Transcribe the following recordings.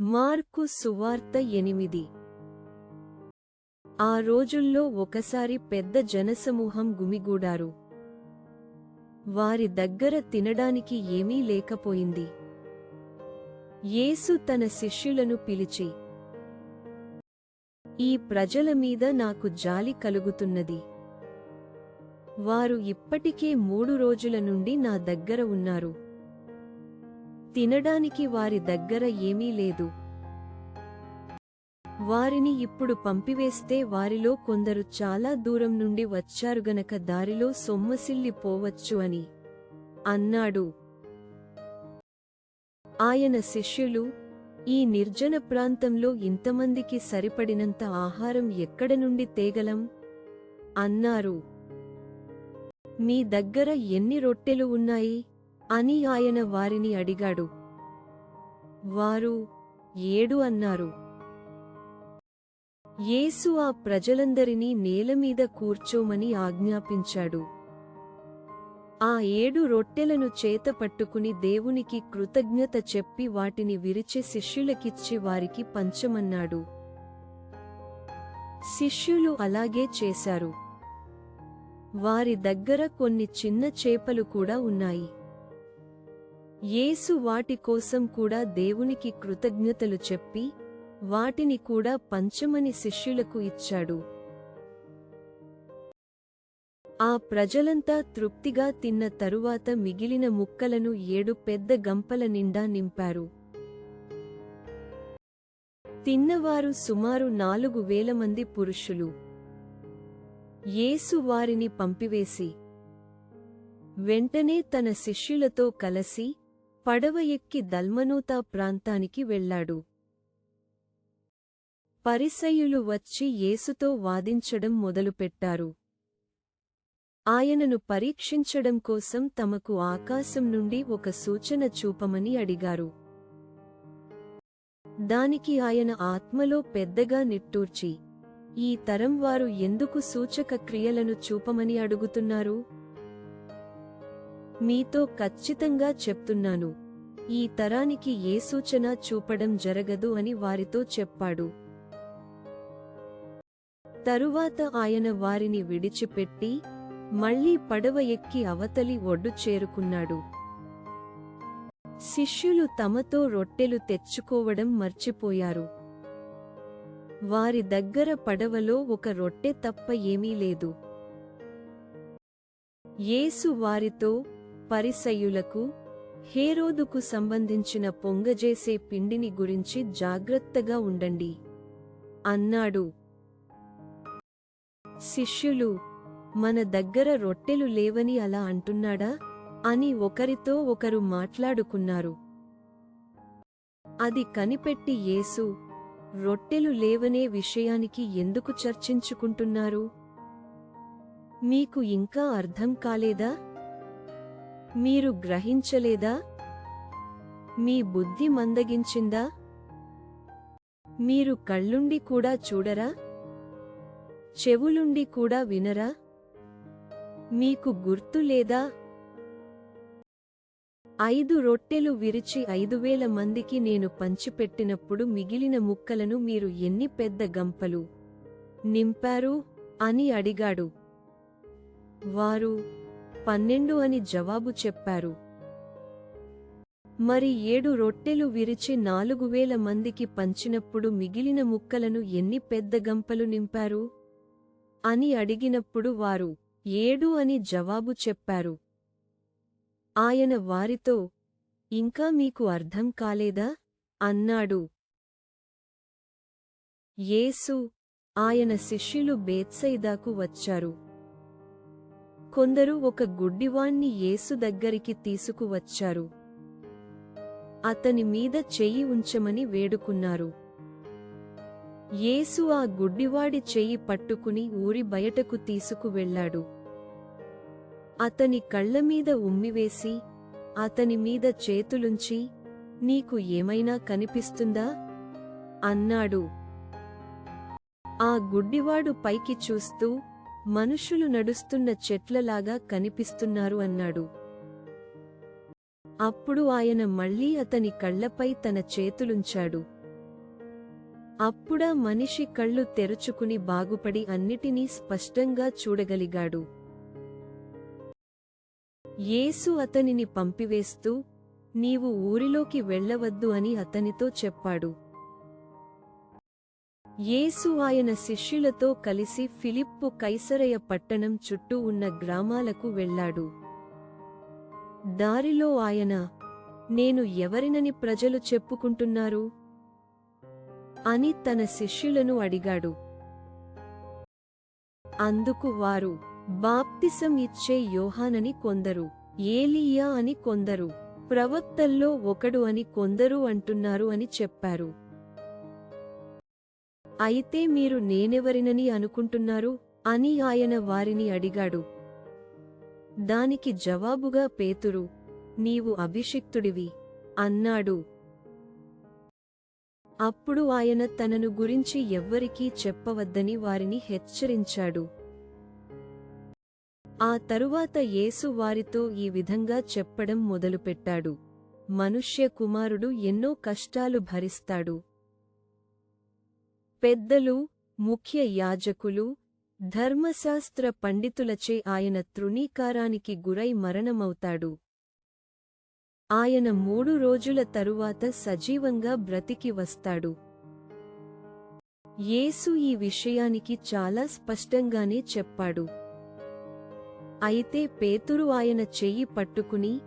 Mark సువార్త ఎనిమిది. ఆ రోజుల్లో ఒకసారి పెద్ద జనసమూహం గుమిగూడారు. వారి దగ్గర తినడానికి ఏమీ లేకపోయింది. యేసు తన శిష్యులను పిలిచి ఈ ప్రజల మీద నాకు జాలి కలుగుతున్నది. వారు ఇప్పటికే మూడు రోజుల నుండి నా దగ్గర ఉన్నారు. తినడానికి వారి దగ్గర ఏమీ లేదు. వారిని ఇప్పుడు పంపివేస్తే వారిలో కొందరు చాలా దూరం నుండి వచ్చారు గనక దారిలో సొమ్మసిల్లి పోవచ్చు అని అన్నాడు. ఆయన శిష్యులు ఈ నిర్జన ప్రాంతంలో ఇంతమందికి సరిపడినంత ఆహారం ఎక్కడ నుండి తేగలం? అన్నారు. మీ దగ్గర ఎన్ని రొట్టెలు ఉన్నాయి? అని ఆయన వారిని అడిగాడు. వారు ఏడు అన్నారు. యేసు ఆ ప్రజలందరినీ నేలమీద కూర్చోమని ఆజ్ఞాపించాడు. ఆ ఏడు రొట్టెలను చేత పట్టుకుని దేవునికి కృతజ్ఞత చెప్పి వాటిని విరిచి శిష్యులకిచ్చి వారికి పంచమన్నాడు. శిష్యులు అలాగే చేశారు. వారి దగ్గర కొన్ని చిన్న చేపలు కూడా ఉన్నాయి. యేసు వాటి కోసం కూడా దేవునికి కృతజ్ఞతలు చెప్పి వాటిని కూడా పంచమని శిష్యులకు ఇచ్చాడు. ఆ ప్రజలంతా తృప్తిగా తిన్న తరువాత మిగిలిన ముక్కలను ఏడు పెద్ద గంపల నిండా నింపారు. తిన్నవారు సుమారు నాలుగు వేల మంది పురుషులు. యేసు వారిని పంపివేసి వెంటనే తన శిష్యులతో కలసి పడవ ఎక్కి దల్మనూతా ప్రాంతానికి వెళ్ళాడు. పరిసయులు వచ్చి యేసుతో వాదించడం మొదలుపెట్టారు. ఆయనను పరీక్షించడం కోసం తమకు ఆకాశం నుండి ఒక సూచన చూపమని అడిగారు. దానికి ఆయన ఆత్మలో పెద్దగా నిట్టూర్చి ఈ తరం వారు ఎందుకు సూచక క్రియలను చూపమని అడుగుతున్నారు? మీతో ఖచ్చితంగా చెప్తున్నాను. ఈ తరానికి ఏ సూచన చూపడం జరగదు అని వారితో చెప్పాడు. తరువాత ఆయన వారిని విడిచిపెట్టి మళ్ళీ పడవ ఎక్కి అవతలి ఒడ్డు చేరుకున్నాడు. శిష్యులు తమతో రొట్టెలు తెచ్చుకోవడం మర్చిపోయారు. వారి దగ్గర పడవలో ఒక రొట్టె తప్ప ఏమీ లేదు. యేసు వారితో పరిసయులకు హేరోదుకు సంబంధించిన పొంగజేసే పిండిని గురించి జాగ్రత్తగా ఉండండి. అన్నాడు. శిష్యులు మన దగ్గర రొట్టెలు లేవని అలా అంటున్నాడా అని ఒకరితో ఒకరు మాట్లాడుకున్నారు. అది కనిపెట్టి యేసు రొట్టెలు లేవనే విషయానికి ఎందుకు చర్చించుకుంటున్నారు? మీకు ఇంకా అర్థం కాలేదా? మీరు గ్రహించలేదా? మీ బుద్ధి మందగించిందా? మీరు కళ్ళుండి కూడా చూడరా? చెవులుండి కూడా వినరా? మీకు గుర్తు లేదా? ఐదు రొట్టెలు విరిచి ఐదు వేల మందికి నేను పంచిపెట్టినప్పుడు మిగిలిన ముక్కలను మీరు ఎన్ని పెద్ద గంపలు నింపారు? అని అడిగాడు. వారు పన్నెండు అని జవాబు చెప్పారు. మరి ఏడు రొట్టెలు విరిచి నాలుగు వేల మందికి పంచినప్పుడు మిగిలిన ముక్కలను ఎన్ని పెద్ద గంపలు నింపారు? అని అడిగినప్పుడు వారు ఏడు అని జవాబు చెప్పారు. ఆయన వారితో ఇంకా మీకు అర్థం కాలేదా? అన్నాడు. యేసు ఆయన శిష్యులు బేత్సైదాకు వచ్చారు. కొందరు ఒక గుడ్డివాణ్ణి యేసు దగ్గరికి తీసుకువచ్చారు. అతని మీద చెయ్యి ఉంచమని వేడుకున్నారు. యేసు ఆ గుడ్డివాడి చెయ్యి పట్టుకుని ఊరి బయటకు తీసుకువెళ్ళాడు. అతని కళ్ళమీద ఉమ్మివేసి అతని మీద చేతులుంచి నీకు ఏమైనా కనిపిస్తుందా? అన్నాడు. ఆ గుడ్డివాడు పైకి చూస్తూ మనుషులు నడుస్తున్న చెట్లలాగా కనిపిస్తున్నారు అన్నాడు. అప్పుడు ఆయన మళ్ళీ అతని కళ్ళపై తన చేతులుంచాడు. అప్పుడా మనిషి కళ్ళు తెరుచుకుని బాగుపడి అన్నిటినీ స్పష్టంగా చూడగలిగాడు. యేసు అతనిని పంపివేస్తూ నీవు ఊరిలోకి వెళ్ళవద్దు అని అతనితో చెప్పాడు. యేసు ఆయన శిష్యులతో కలిసి ఫిలిప్పు కైసరయ పట్టణం చుట్టూ ఉన్న గ్రామాలకు వెళ్ళాడు. దారిలో ఆయన నేను ఎవరినని ప్రజలు చెప్పుకుంటున్నారు అని తన శిష్యులను అడిగాడు. అందుకు వారు బాప్తిసం ఇచ్చే యోహానని కొందరు ఏలియా అని కొందరు ప్రవక్తల్లో ఒకడు అని కొందరు అంటున్నారు అని చెప్పారు. అయితే మీరు నేనెవరినని అనుకుంటున్నారు? అని ఆయన వారిని అడిగాడు. దానికి జవాబుగా పేతురు నీవు అభిషిక్తుడివి అన్నాడు. అప్పుడు ఆయన తనను గురించి ఎవ్వరికీ చెప్పవద్దని వారిని హెచ్చరించాడు. ఆ తరువాత యేసు వారితో ఈ విధంగా చెప్పడం మొదలుపెట్టాడు. మనుష్య కుమారుడు ఎన్నో కష్టాలు భరిస్తాడు. పెద్దలు ముఖ్య యాజకులు ధర్మశాస్త్ర పండితులచే ఆయన తృణీకారానికి గురై మరణమవుతాడు. ఆయన మూడు రోజుల తరువాత సజీవంగా బ్రతికి వస్తాడు. యేసు ఈ విషయానికి చాలా స్పష్టంగానే చెప్పాడు. అయితే పేతురు ఆయన చెయ్యి పట్టుకుని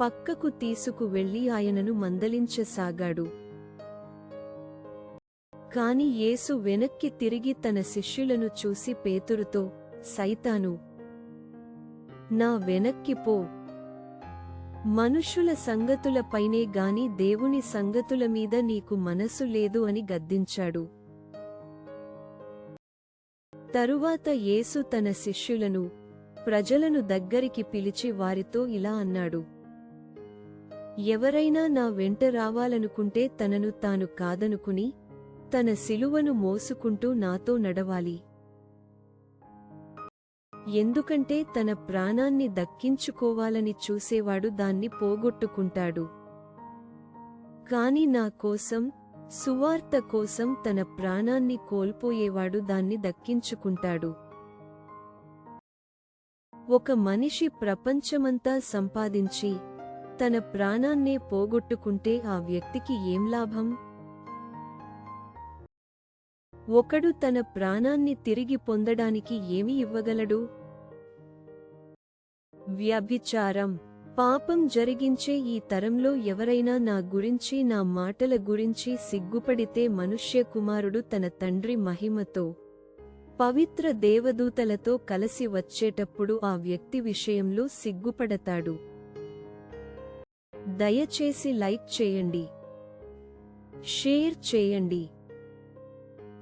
పక్కకు తీసుకు వెళ్ళి ఆయనను మందలించసాగాడు. కాని యేసు వెనక్కి తిరిగి తన శిష్యులను చూసి పేతురుతో సైతాను నా వెనక్కి పో. మనుషుల సంగతులపైనే గాని దేవుని సంగతుల మీద నీకు మనసు లేదు అని గద్దించాడు. తరువాత యేసు తన శిష్యులను ప్రజలను దగ్గరికి పిలిచి వారితో ఇలా అన్నాడు. ఎవరైనా నా వెంట రావాలనుకుంటే తనను తాను కాదనుకుని తన సిలువను మోసుకుంటూ నాతో నడవాలి. ఎందుకంటే తన ప్రాణాన్ని దక్కించుకోవాలని చూసేవాడు దాన్ని పోగొట్టుకుంటాడు. కాని నా కోసం సువార్త కోసం తన ప్రాణాన్ని కోల్పోయేవాడు దాన్ని దక్కించుకుంటాడు. ఒక మనిషి ప్రపంచమంతా సంపాదించి తన ప్రాణాన్నే పోగొట్టుకుంటే ఆ వ్యక్తికి ఏం లాభం? ఒకడు తన ప్రాణాన్ని తిరిగి పొందడానికి ఏమి ఇవ్వగలడు? వ్యభిచారం. పాపం జరిగించే ఈ తరంలో ఎవరైనా నా గురించి నా మాటల గురించి సిగ్గుపడితే మనుష్య కుమారుడు తన తండ్రి మహిమతో పవిత్ర దేవదూతలతో కలసి వచ్చేటప్పుడు ఆ వ్యక్తి విషయంలో సిగ్గుపడతాడు. దయచేసి లైక్ చేయండి. షేర్ చేయండి.